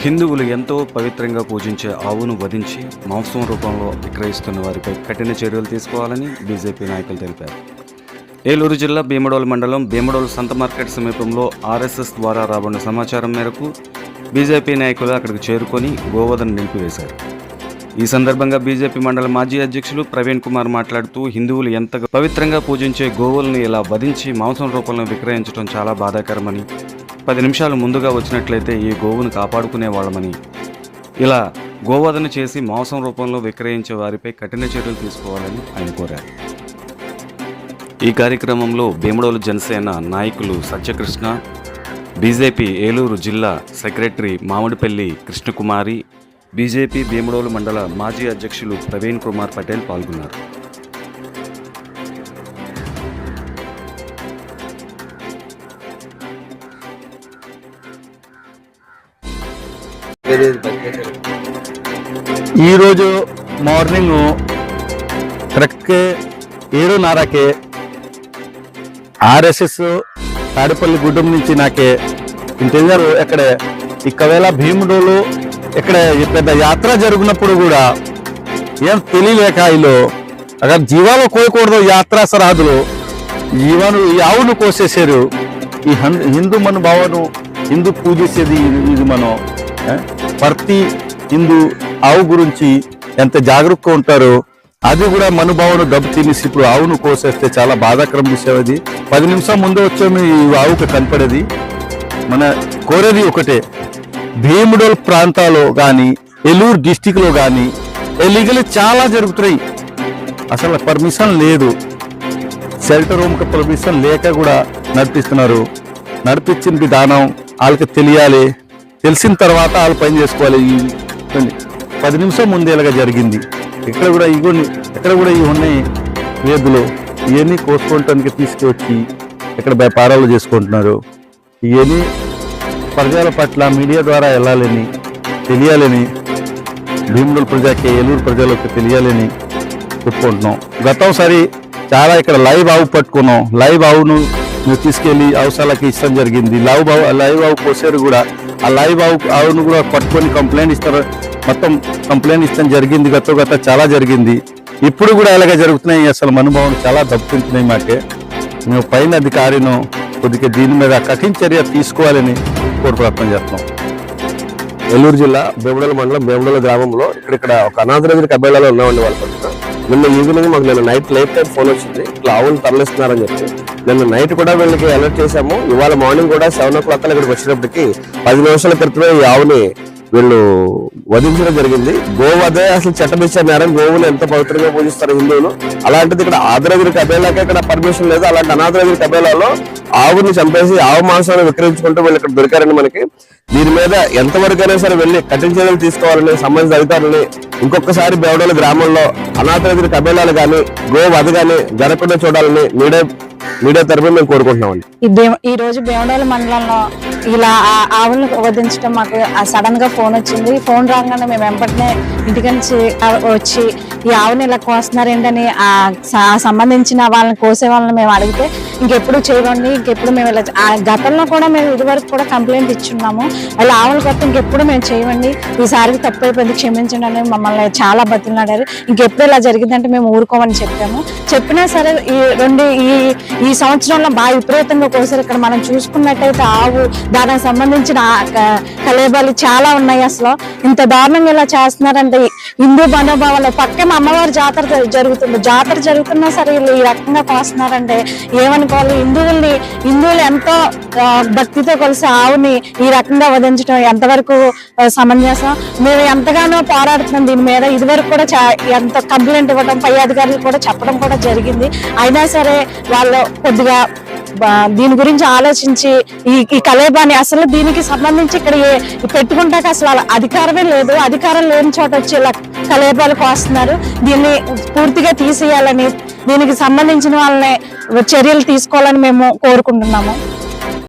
హిందువులు ఎంతో పవిత్రంగా పూజించే ఆవును వధించి మాంసం రూపంలో విక్రయిస్తున్న వారిపై కఠిన చర్యలు తీసుకోవాలని బీజేపీ నాయకులు తెలిపారు. ఏలూరు జిల్లా భీమడోలు మండలం భీమడోలు సంత మార్కెట్ సమీపంలో ఆర్ఎస్ఎస్ ద్వారా రాబడిన సమాచారం మేరకు బీజేపీ నాయకులు అక్కడికి చేరుకొని గోవధను నిలిపివేశారు. ఈ సందర్భంగా బీజేపీ మండల మాజీ అధ్యక్షులు ప్రవీణ్ కుమార్ మాట్లాడుతూ హిందువులు ఎంతగా పవిత్రంగా పూజించే గోవులను ఇలా వధించి మాంసం రూపంలో విక్రయించడం చాలా బాధాకరమని పది నిమిషాలు ముందుగా వచ్చినట్లయితే ఈ గోవును కాపాడుకునే వాళ్ళమని. ఇలా గోవధన చేసి మాంసం రూపంలో విక్రయించే వారిపై కఠిన చర్యలు తీసుకోవాలని ఆయన కోరారు. ఈ కార్యక్రమంలో భీమడోలు జనసేన నాయకులు సత్యకృష్ణ బీజేపీ ఏలూరు జిల్లా సెక్రటరీ మామిడిపల్లి కృష్ణకుమారి బీజేపీ భీమడోలు మండల మాజీ అధ్యక్షులు ప్రవీణ్ కుమార్ పటేల్ పాల్గొన్నారు. ఈరోజు మార్నింగ్ కరెక్ట్గా ఏడున్నరకే ఆర్ఎస్ఎస్ తాడిపల్లి గుడ్డం నుంచి నాకే. ఇంటెలిజర్ ఇక్కడ ఇక్కవేళ భీముడోలు ఇక్కడ పెద్ద యాత్ర జరిగినప్పుడు కూడా ఏం తెలియలేక వీళ్ళు అక్కడ జీవాలు కోయకూడదు యాత్రా సరహద్దులు జీవాను ఈ ఆవును కోసేసారు ఈ హన్- హిందూ మన భావను హిందూ పూజించేది ఇది- మనం ప్రతి హిందూ ఆవు గురించి ఎంత జాగరూకగా ఉంటారో అది కూడా మనుభావను దెబ్బ తినేసి ఇప్పుడు ఆవును కోసేస్తే చాలా బాధాకరం విషయం అది. పది నిమిషం ముందు వచ్చాము ఈ ఆవుకి కనపడేది. మన కోరేది ఒకటే భీముడోల్ ప్రాంతాల్లో కానీ ఏలూరు డిస్టిక్లో కానీ ఎలీగల్ చాలా జరుగుతున్నాయి. అసలు పర్మిషన్ లేదు. షెల్టర్ రూమ్కి పర్మిషన్ లేక కూడా నడిపిస్తున్నారు. నడిపించిన విధానం వాళ్ళకి తెలియాలి. తెలిసిన తర్వాత వాళ్ళు పని చేసుకోవాలి. ఈ పది నిమిషం ముందేలాగా జరిగింది. ఇక్కడ కూడా ఇవన్నీ ఇక్కడ కూడా ఇవి ఉన్నాయి వేదులు. ఇవన్నీ కోసుకోవటానికి తీసుకువచ్చి ఇక్కడ వ్యాపారాలు చేసుకుంటున్నారు. ఇవన్నీ ప్రజల పట్ల మీడియా ద్వారా వెళ్ళాలని తెలియాలని భీముడుల ప్రజాకి ఏలూరు ప్రజలకు తెలియాలని చెప్పుకుంటున్నాం గతంసారి చాలా ఇక్కడ లైవ్ ఆవు పట్టుకున్నాం. లైవ్ ఆవును మీరు తీసుకెళ్ళి అవసరాలకి ఇష్టం జరిగింది. లైవ్ ఆవు లైవ్ ఆవు కోసారు కూడా ఆ లైవ్ ఆవు ఆవును కూడా పట్టుకొని కంప్లైంట్ ఇస్తారు. మొత్తం కంప్లైంట్ ఇస్తాం. జరిగింది గత గత చాలా జరిగింది. ఇప్పుడు కూడా ఇలాగే జరుగుతున్నాయి. అసలు అనుభవం చాలా దెబ్బతింటున్నాయి మాకే. మేము పైన అధికారిను కొద్దిగా దీని మీద కఠిన చర్య తీసుకోవాలని కోరు ప్రయత్నం చేస్తున్నాం. నెల్లూరు జిల్లా బేముడల మండలం బేముడల గ్రామంలో ఇక్కడ ఇక్కడ ఒక అనాథనగర్ అబ్బాయిలలో ఉన్నామండి వాళ్ళ నిన్న ఈవినింగ్ మాకు నిన్న నైట్ లైట్ టైం ఫోన్ వచ్చింది. ఇట్లా ఆవులు తరలిస్తున్నారని చెప్పి. నిన్న నైట్ కూడా వీళ్ళకి అలర్ట్ చేశాము. ఇవాళ మార్నింగ్ కూడా సెవెన్ ఓ క్లాక్ ఇక్కడికి వచ్చినప్పటికి పది నిమిషాల క్రితమే ఈ ఆవుని వీళ్ళు వధించడం జరిగింది. గోవధ అసలు చట్టమిచ్చే నేరం గోవులు ఎంత పవిత్రంగా పూజిస్తారు హిందువులు? అలాంటిది ఇక్కడ ఆదరగిరి కబేలాకే ఇక్కడ పర్మిషన్ లేదు. అలాంటి అనాథనగిరి కబేలాలో ఆవుని చంపేసి ఆవు మాంసాన్ని విక్రయించుకుంటూ వీళ్ళు ఇక్కడ దొరికారండి మనకి. దీని మీద ఎంతవరకైనా సరే వెళ్ళి కఠిన చర్యలు తీసుకోవాలని సంబంధిత అధికారులని ఇంకొకసారి బేవడోల గ్రామంలో అనాథరగిరి కబేలాలు కానీ గోవధ కానీ జరగకుండా చూడాలని మీడియా మీడియా తరఫున మేము కోరుకుంటున్నామండి. ఈ రోజు భీమడోల మండలంలో ఇలా ఆ- ఆవులను వధించడం మాకు సడన్గా ఫోన్ వచ్చింది. ఫోన్ రాగానే మేము వెంటనే ఇంటికి నుంచి వచ్చి ఈ ఆవుని ఇలా కోస్తున్నారేంటని ఆ సంబంధించిన వాళ్ళని కోసే వాళ్ళని మేము అడిగితే ఇంకెప్పుడు చేయకండి ఇంకెప్పుడు మేము ఇలా ఆ గతంలో కూడా మేము ఇదివరకు కూడా కంప్లైంట్ ఇచ్చున్నాము. అలా ఆవుల కొత్త ఇంకెప్పుడు మేము చేయమండి. ఈసారికి తప్పు అయిపోయింది క్షమించండి అని మమ్మల్ని చాలా బతిలాడారు ఇంకెప్పుడు ఇలా జరిగిందంటే మేము ఊరుకోమని చెప్పాము. చెప్పినా సరే ఈ రెండు ఈ ఈ సంవత్సరంలో బాగా విపరీతంగా ఒకసారి ఇక్కడ మనం చూసుకున్నట్టయితే ఆవు దానికి సంబంధించిన కలేబాలు చాలా ఉన్నాయి అసలు. ఇంత దారుణంగా ఇలా చేస్తున్నారంటే హిందూ మనోభావాలు. పక్కన అమ్మవారి జాతర జరుగుతుంది. జాతర జరుగుతున్నా సరే వీళ్ళు ఈ రకంగా కోస్తున్నారంటే వాళ్ళు హిందువుల్ని హిందువులు ఎంతో భక్తితో కలిసి ఆవుని ఈ రకంగా వధించడం ఎంతవరకు సమంజసం? మేము ఎంతగానో పోరాడుతున్నాం దీని మీద. ఇదివరకు కూడా చా- ఎంత కంప్లైంట్ ఇవ్వడం పై అధికారులు కూడా చెప్పడం కూడా జరిగింది. అయినా సరే వాళ్ళు కొద్దిగా దీని గురించి ఆలోచించి ఈ ఈ కలేబాని అసలు దీనికి సంబంధించి ఇక్కడ ఏ- పెట్టుకుంటాక అసలు అధికారమే లేదు. అధికారం లేని చోట వచ్చి ఇలా కలేబాలు కోస్తున్నారు. దీన్ని పూర్తిగా తీసేయాలని దీనికి సంబంధించిన వాళ్ళని చర్యలు తీసుకోవాలని మేము కోరుకుంటున్నాము.